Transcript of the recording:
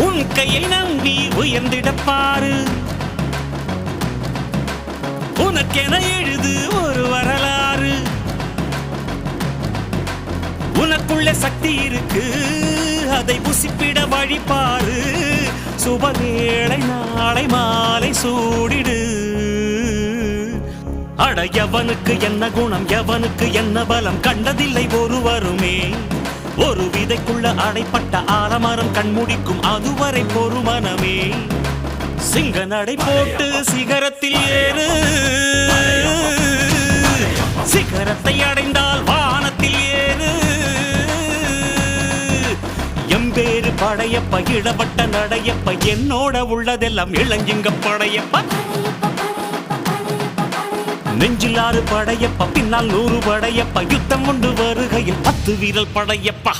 உன் கையை நம்பி உயர்ந்திடப்பாரு உனக்கென எழுது ஒரு வரலாறு. உனக்குள்ள சக்தி இருக்கு அதை புசிப்பிட வழிபாரு சுபவேளை நாளை மாலை சூடிடு. அட எவனுக்கு என்ன குணம் எவனுக்கு என்ன பலம் கண்டதில்லை ஒருவருமே. ஒரு விதைக்குள்ள அடைப்பட்ட ஆலமரம் கண்முடிக்கும் அதுவரை பொறுமனமே. சிங்க நடை போட்டு சிகரத்தில் ஏறு. சிகரத்தை அடைந்தால் வானத்தில் ஏறு. எம்பேறு படையப்ப இடப்பட்ட நடையப்ப என்னோட உள்ளதெல்லாம் இளஞ்சிங்க படையப்ப. நெஞ்சில் ஆறு படையப்ப பின்னால் நூறு படையப்ப யுத்தம் உண்டு வருகையில் பத்து வீரல் படையப்பா.